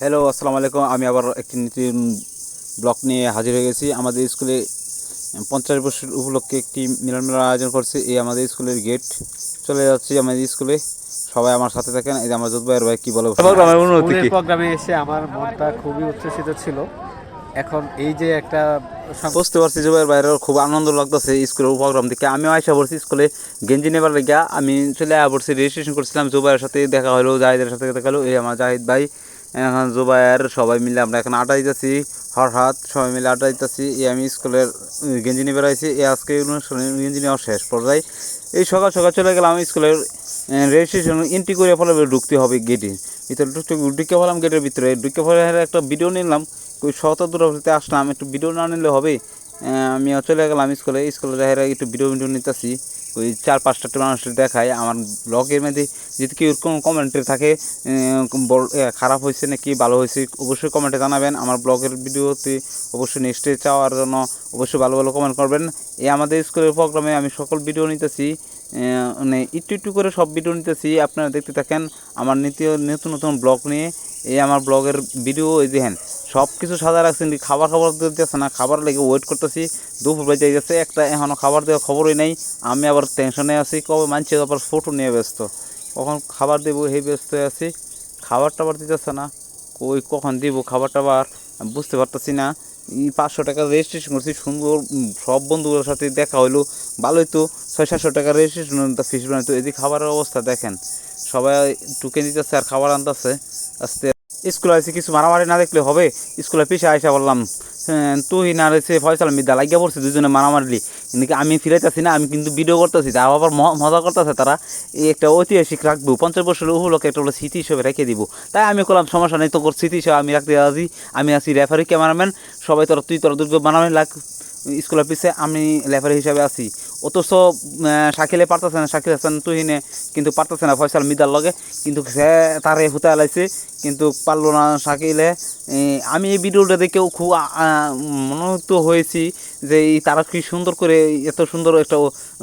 Hello আসসালামু আলাইকুম। আমি আবার একটি নতুন ব্লগ নিয়ে হাজির হয়ে গেছি। আমাদের স্কুলে পঞ্চাশ বছর উপলক্ষে একটি মিলন মেলার আয়োজন করছে। এই আমাদের স্কুলের গেট চলে যাচ্ছি আমাদের স্কুলে। সবাই আমার সাথে থাকেন। এই যে আমার যোধ ভাইয়ের ভাই কি বলে প্রোগ্রামে এসে আমার মনটা খুবই উচ্ছ্বসিত ছিল। এখন এই যে একটা বুঝতে পারছি জুবাইয়ের বাইরেও খুব আনন্দ লাগতেছে স্কুলের প্রোগ্রাম দেখে। আমিও আইসা পড়ছি স্কুলে। গেঞ্জি নেবার লেগে আমি চলে আয়া পড়ছি। রেজিস্ট্রেশন করছিলাম। জুবাইয়ের সাথে দেখা হলো জাহিদের সাথে দেখা হলো। এই আমার জাহিদ ভাই এখন জুবাইয়ের সবাই মিলে আমরা এখন আড্ডা দিতেছি। হঠাৎ সবাই মিলে আড্ডা দিতেছি। এই আমি স্কুলের গেঞ্জি নিয়ে বেড়াইছি। এ আজকে অনুষ্ঠানে গেঞ্জি নেওয়ার শেষ পর্যায়ে এই সকাল সকাল চলে গেলাম স্কুলের রেজিস্ট্রেশন এন্ট্রি করে ফলে ঢুকতে হবে গেটে ভিতরে ঢুকতে, ঢুকে ফেলাম গেটের ভিতরে। ঢুকে ফেলে একটা ভিডিও নিলাম। ওই শত দূরত্বে আসলাম। একটু ভিডিও না নিলে হবে। আমি চলে গেলাম স্কুলে। স্কুলে দেখা একটু ভিডিও ভিডিও নিতেছি। ওই চার পাঁচটা মানুষের দেখায়, আমার ব্লগের মধ্যে যদি কেউ কোনো কমেন্টে থাকে খারাপ হয়েছে নাকি, ভালো হয়েছে, অবশ্যই কমেন্টে জানাবেন। আমার ব্লগের ভিডিওতে অবশ্যই নেক্সটে চাওয়ার জন্য অবশ্যই ভালো ভালো কমেন্ট করবেন। এই আমাদের স্কুলের প্রোগ্রামে আমি সকল ভিডিও নিতেছি। মানে একটু একটু করে সব ভিডিও নিতেছি। আপনারা দেখতে থাকেন আমার নিত্য নতুন নতুন ব্লগ নিয়ে। এই আমার ব্লগের ভিডিও এই দেখেন সব কিছু সাজা রাখছেন খাবার খাবার দিতেছে না, খাবার লেগে ওয়েট করতেছি। দুপুর বেজে গেছে, একটা এখনও খাবার দেওয়ার খবরই নেই। আমি আবার টেনশনে আছি, কবে মানছি আবার ফটো নিয়ে ব্যস্ত। কখন খাবার দেবো সেই ব্যস্ত আছি। খাবার টাবার দিতেছে না। কই কখন দিব খাবার টাবার বুঝতে পারতেছি না। এই পাঁচশো টাকা রেজিস্ট্রেশন করছি, সুন্দর সব বন্ধুগুলোর সাথে দেখা হইল। ভালোই তো ছয় সাতশো টাকা রেজিস্ট্রেশন ফিস বানাইতো এদিকে খাবারের অবস্থা দেখেন। সবাই টুকে দিতেছে আর খাবার আনতেছে। আসতে, স্কুলে আসছে কিছু মারামারি না দেখলে হবে। স্কুলে পিছিয়ে আইসা বললাম হ্যাঁ, তুই না রয়েছে ফয়সাল মিদা লাগিয়ে পড়ছে দুজনে মারামারি। কিন্তু আমি ফিরাইতেছি না? আমি কিন্তু ভিডিও করতেছি তাও আবার মজা করতেছে তারা। একটা ঐতিহাসিক রাখব পঞ্চাশ বছর উপলক্ষে একটা স্মৃতি হিসেবে রেখে দিব। তাই আমি করলাম সমস্যা নেই তোর স্মৃতি হিসেবে আমি রাখতে আসি আমি আছি রেফারি ক্যামেরাম্যান সবাই তোরা তুই তোরা দুর্গ বানাবেন লাগ স্কুলের পিছিয়ে আমি লেফারি হিসাবে আছি। অথচ শাকিলে পারতেছে না, শাকিল হাসান তুহিনে কিন্তু পারতেছে না ফয়সাল মিদার লগে। কিন্তু সে তারে হুতা লাইছে কিন্তু পারল না শাকিলে। আমি এই ভিডিওটা দেখেও খুব মনোনীত হয়েছি যে এই তারা কি সুন্দর করে, এত সুন্দর একটা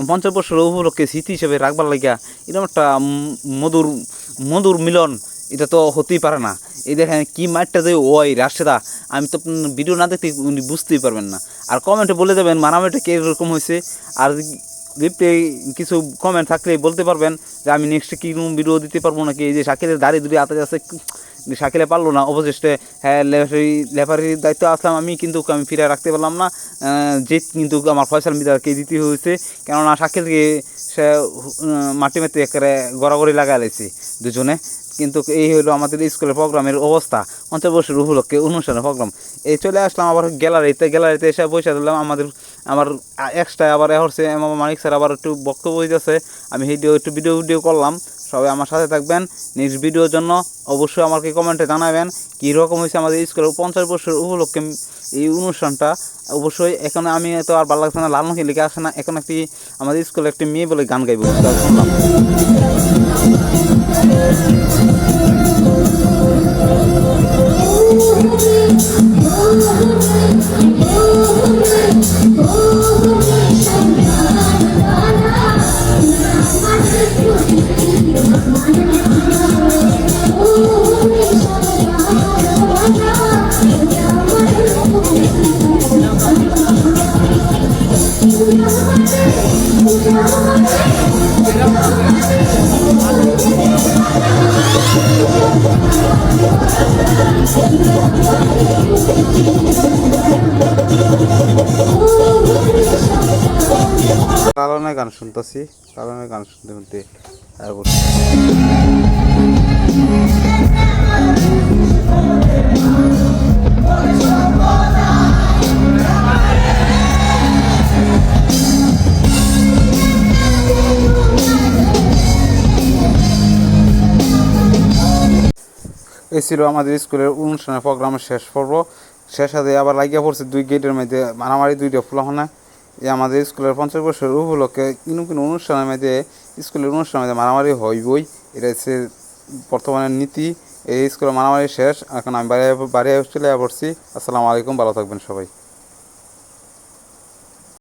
পঞ্চাশ বছর উপলক্ষে স্মৃতি হিসেবে রাখবার লাগিয়া, এরকম একটা মধুর মধুর মিলন, এটা তো হতেই পারে না। এই দেখেন কি মাঠটা যে ওই রাশেদা। আমি তো ভিডিও না দেখতে উনি বুঝতেই পারবেন না। আর কমেন্টে বলে দেবেন, মারামারিটা কে এরকম হয়েছে। আর লিপ্টে কিছু কমেন্ট থাকলে বলতে পারবেন যে, আমি নেক্সটে কী ভিডিও দিতে পারব নাকি? এই যে শাকিলের দাঁড়িয়ে দুটি হাতে আছে শাকিলে পারল না অবশেষে হ্যাঁ লেফারি, লেফারির দায়িত্ব আসলাম আমি, কিন্তু আমি ফিরে রাখতে পারলাম না। জিত কিন্তু আমার ফয়সাল মিদারকে দিতে হয়েছে। কেননা শাকিলকে সে মাটি মেতে একেবারে গড়াগড়ি লাইছে দুজনে। কিন্তু এই হলো আমাদের স্কুলের প্রোগ্রামের অবস্থা। পঞ্চাশ বছর উপলক্ষে অনুষ্ঠানের প্রোগ্রাম। এই চলে আসলাম আবার গ্যালারিতে। গ্যালারিতে এসে বসে দিলাম আমাদের, আমার এক্সট্রা আবার হচ্ছে আমার মানিক স্যার আবার একটু বক্তব্য দিতেছে। আমি ভিডিও একটু ভিডিও ভিডিও করলাম। সবাই আমার সাথে থাকবেন। নেক্সট ভিডিওর জন্য অবশ্যই আমাকে কমেন্টে জানাবেন। কী রকম হয়েছে আমাদের স্কুলের পঞ্চাশ বছর উপলক্ষে এই অনুষ্ঠানটা অবশ্যই এখন আমি তো আর ভালো লাগছে না লাল মুখে লিখে আসে না, এখন একটি আমাদের স্কুলে একটি মেয়ে বলে গান গাইব। শুনলাম লালনের গান শুনতেছি লালনের গান শুনতে শুনতে এই ছিল আমাদের স্কুলের অনুষ্ঠানের প্রোগ্রামের শেষ পর্ব। শেষ হাতে আবার লাগিয়ে পড়ছে দুই গেটের মধ্যে মারামারি, দুইটা ফুলাহনা এই আমাদের স্কুলের পঞ্চাশ বছর উপলক্ষে কিনু কিনু অনুষ্ঠানের মধ্যে, স্কুলের অনুষ্ঠানের মধ্যে মারামারি হইবই। এটা হচ্ছে বর্তমানে নীতি। এই স্কুলের মারামারি শেষ। এখন আমি বাড়ি বাড়ি চলে পড়ছি আসসালামু আলাইকুম। ভালো থাকবেন সবাই।